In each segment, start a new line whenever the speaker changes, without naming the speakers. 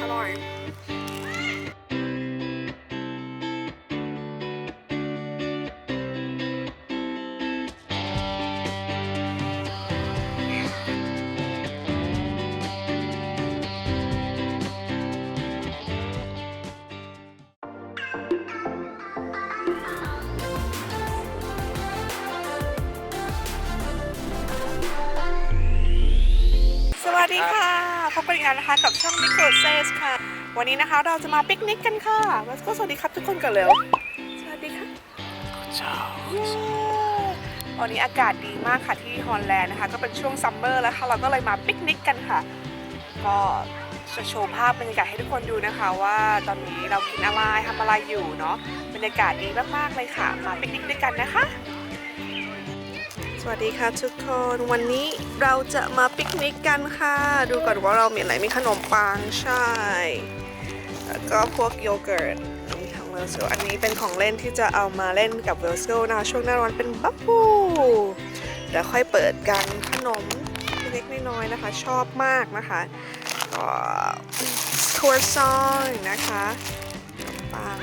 อร่อยสวัสดีค่ะ พบกันอีกแล้วนะคะกับช่อง n i c o s a y s ค่ะ วันนี้นะคะเราจะมาปิกนิกกันค่ะแล้วก็สวัสดีครับทุกคนกันเร็วสวัสดีค่ะวันนี้อากาศดีมากค่ะที่ฮอลแลนด์นะคะ ก็เป็นช่วงซัมเมอร์แล้วค่ะเราก็เลยมาปิกนิกกันค่ะ ก็จะโชว์ภาพบรรยากาศให้ทุกคนดูนะคะ ว่าตอนนี้เรากินอะไรทำอะไรอยู่เนาะบรรยากาศดีมากๆเลยค่ะ มาปิกนิกด้วยกันนะคะ สวัสดีค่ะทุกคนวันนี้เราจะมาปิกนิกกันค่ะ ดูก่อนว่าเรามีอะไรมีขนมปังใช่ แล้วก็พวกโยเกิร์ตมีทั้งเวลโซอันนี้เป็นของเล่นที่จะเอามาเล่นกับเวลโซนะคะช่วงหน้าร้อนเป็นบับบูเดี๋ยวค่อยเปิดกันขนมเล็กน้อยนะคะ ชอบมากนะคะก็ครัวซองนะคะปัง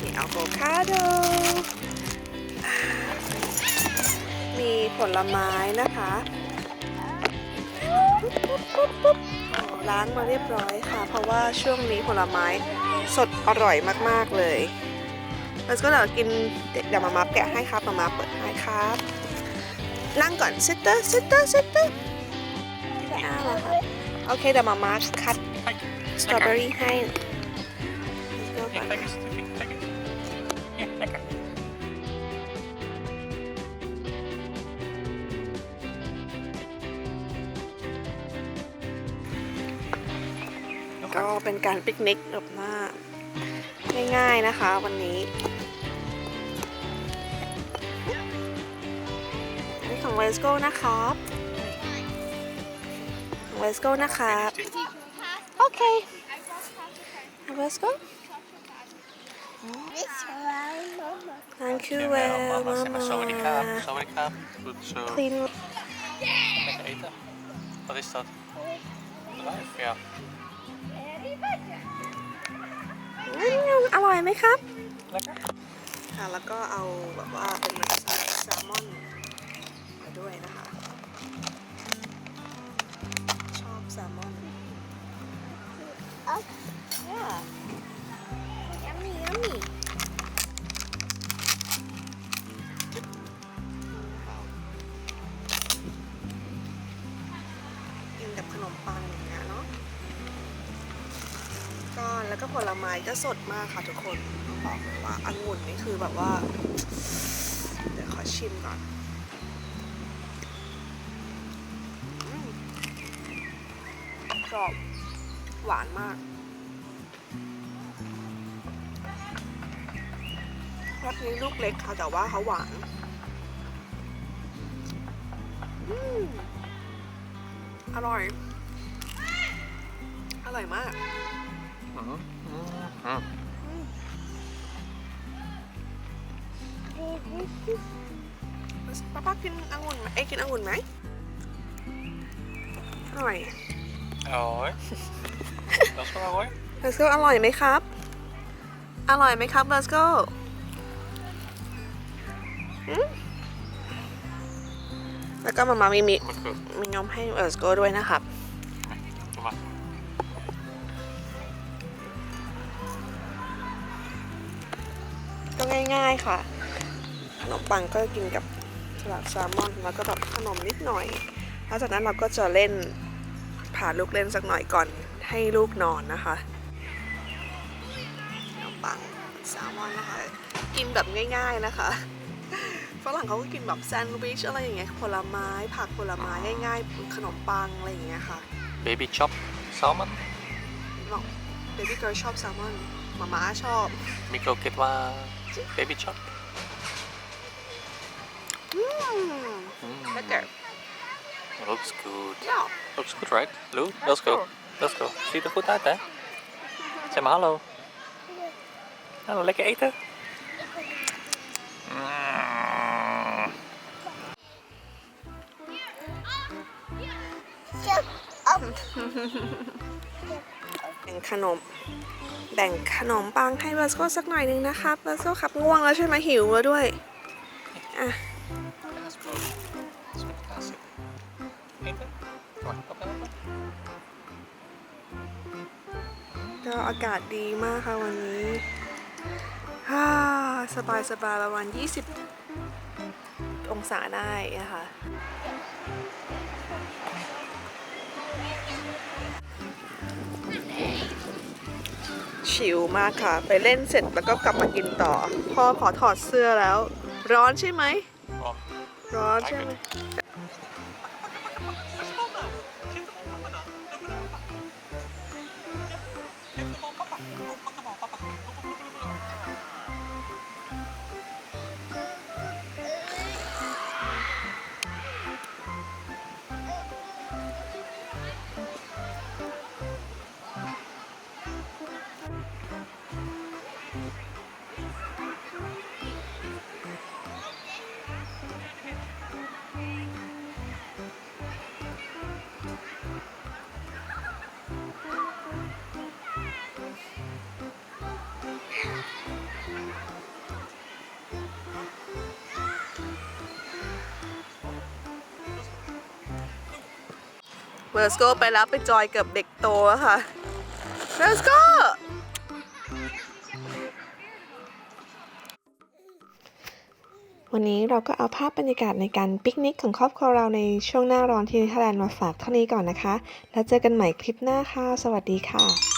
มีอะโวคาโด มีผลไม้นะคะปุ๊บปุ๊บปุ๊บปุ๊บอ๋อล้างมาเรียบร้อยค่ะ เพราะว่าช่วงนี้ผลไม้สดอร่อยมากๆเลยแล้วก็เดี๋ยวกินเดี๋ยวมามาแกะให้ครับมามาเปิดให้ครับ นั่งก่อนซิสเตอร์ซิสเตอร์ซิสเตอร์ไม่เอาเหรอครับโอเคเดี๋ยวมามาคัดสตรอเบอรี่ให้ Let's go ก็เป็นการปิกนิกแบบว่าง่ายๆนะคะวันนี้อันนี้ของ Let's Go นะครับของ Let's Go นะครับโอเค Let's go Thank you
Ja,
well
mama. Zeg maar sawadikap.
mama
Sawadikap. Goed zo.
Clean
Lekker eten. Wat is dat? Druif? Ja.
อร่อยไหมครับ
Lekker.
ค่ะแล้วก็เอาแบบว่าเป็นเหมือนแซลมอนมาด้วยนะคะ ชอบแซลมอน Yeah. Yummy, yummy. ผลไม้ก็สดมากค่ะทุกคนบอกเลยว่าอังุ่นนี่คือแบบว่า เดี๋ยวขอชิมก่อนอืมกรอบหวานมาก รสนี้ลูกเล็กค่ะ แต่ว่าเขาหวานอืมอร่อย อร่อยมาก ป้าป้ากินองุ่นไหมเอ้กินองุ่นไหมอร่อย
Hoi. Dat is wel hoor.
Let's go อร่อยไหมครับ อร่อยไหมครับ Let's go อืมแล้วก็มามามีมี
Moet goed.
มีนมให้ Let's go ด้วยนะครับ
Doe
ง่าย ๆค่ะ ขนมปังก็กินกับสลัดแซลมอนแล้วก็แบบขนมนิดหน่อยแล้วจากนั้นเราก็จะเล่นพาลูกเล่นสักหน่อยก่อนให้ลูกนอนนะคะขนมปังแซลมอนนะคะ กินแบบง่าย ๆนะคะฝรั่งเขาก็กินแบบแซนด์วิชอะไรอย่างเงี้ยผลไม้ผักผลไม้ง่ายๆขนมปังอะไรอย่างเงี้ยค่ะ
Baby chop. Salmon.
บอกเบบี้เกิร์ลชอบแซลมอนมาม่าชอบ
Baby chop.
Mmm,
mmm.
Lekker.
Looks good.
Ja.
Looks good, right? Lou, let's go. Let's go. Ziet er goed uit, hè? Zeg maar hallo. Hallo, lekker eten? Mm.
Een kanon. แบ่งขนมปังให้เวสโกสักหน่อยหนึงนะครับเวสโกขับง่วงแล้วใช่ไหมหิวแล้วด้วยอะก็อากาศดีมากค่ะวันนี้ฮ่าสบายสบายประมาณ 20 องศาได้นะคะ ชิลมากค่ะ ไปเล่นเสร็จแล้วก็กลับมากินต่อ พ่อขอถอดเสื้อแล้ว ร้อนใช่ไหม
Ron.
ร้อนใช่ไหม เวอร์สโกไปแล้วไปจอยกับเด็กโตค่ะเวอร์สโกวันนี้เราก็เอาภาพบรรยากาศในการปิกนิกของครอบครัวเราในช่วงหน้าร้อนที่เนเธอร์แลนด์มาฝากเท่านี้ก่อนนะคะ แล้วเจอกันใหม่คลิปหน้าค่ะ สวัสดีค่ะ